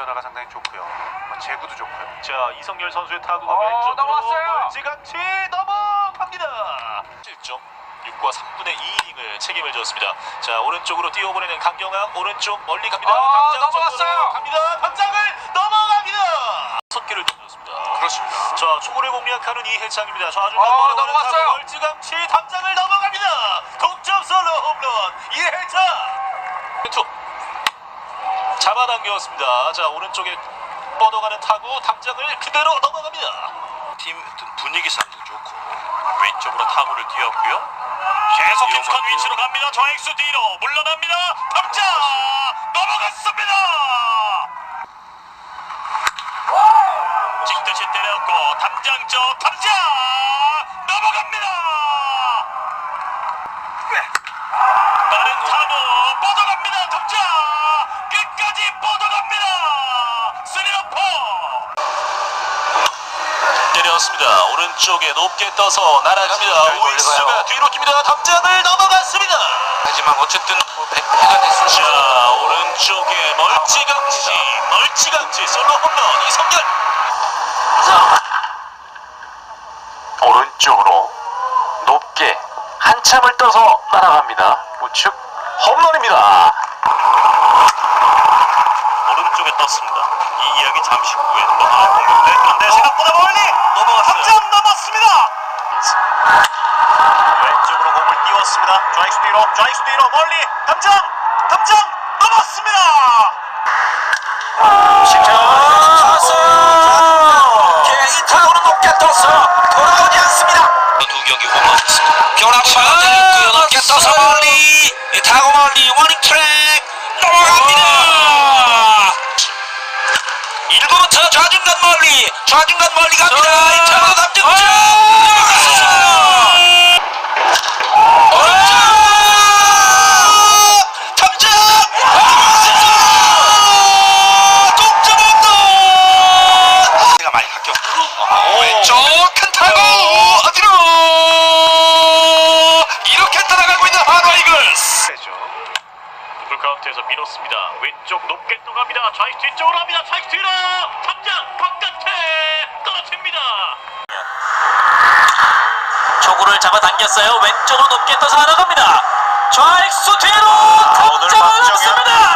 변화가 상당히 좋고요. 뭐 제구도 좋고요. 자 이성열 선수의 타구가 어, 왼쪽으로 넘어갔어요. 멀찌감치 넘어갑니다. 7점 6과 3분의 2이닝을 책임을 졌습니다. 자 오른쪽으로 뛰어보내는 강경학 오른쪽 멀리 갑니다. 어, 당장 넘어갔어요. 갑니다. 당장을 넘어갑니다. 섯 개를 던졌습니다. 그렇습니다. 자 초구를 공략하는 이해창입니다. 좌중간 어, 넘어갔어요. 멀찌감치 당장을 넘어갑니다. 동점 솔로 홈런 이해창 잡아당겼습니다. 자 오른쪽에 뻗어가는 타구 당장을 그대로 넘어갑니다. 팀 분위기상도 좋고 왼쪽으로 타구를 띄웠고요. 계속 깊숙한 위치로 갑니다. 좌익수 뒤로 물러납니다. 탑자 넘어갔습니다. 찍듯이 때렸고 담장저 탑자 넘어갑니다. 때렸습니다. 오른쪽에 높게 떠서 날아갑니다. 우익수가 뒤로 깁니다. 담장을 넘어갔습니다. 하지만 어쨌든 뭐 100회가 됐을 자 오른쪽에 멀찌감치 멀찌감치 솔로 홈런 이성열 오른쪽으로 높게 한참을 떠서 날아갑니다. 우측 홈런입니다. 오른쪽에 떴습니다. 이 이야기 잠시 후에 또 하나 그런데 생각보다 멀리 넘어갔어요. 확장 넘었습니다. 왼쪽으로 공을 띄웠습니다. 좌익수 뒤로 좌익수 뒤로 멀리 담장 담장 넘었습니다. 이 타구는 높게 떠서 돌아오지 않습니다. 두 경기 홈런 변화구 받아들였고요. 높게 떠서 멀리 이 타구 멀리 워닝 트랙 넘어갑니다. 1구부터 좌중간 멀리 좌중간 멀리 갑니다. 이 타구 담득점 오른쪽 담장 동점 홈런 제가 많이 바뀌었고 왼쪽 큰 타구 어디로 이렇게 따라가고 있는 한화 이글스 되죠. 풀 카운트에서 밀었습니다. 왼쪽 높게 떠갑니다. 좌익 뒤쪽으로 갑니다. 좌익 뒤로 담장 바깥에 떨어집니다. 초구를 잡아당겼어요. 왼쪽으로 높게 떠서 날아갑니다. 좌익수 뒤로 탑장을 박정현. 넣습니다.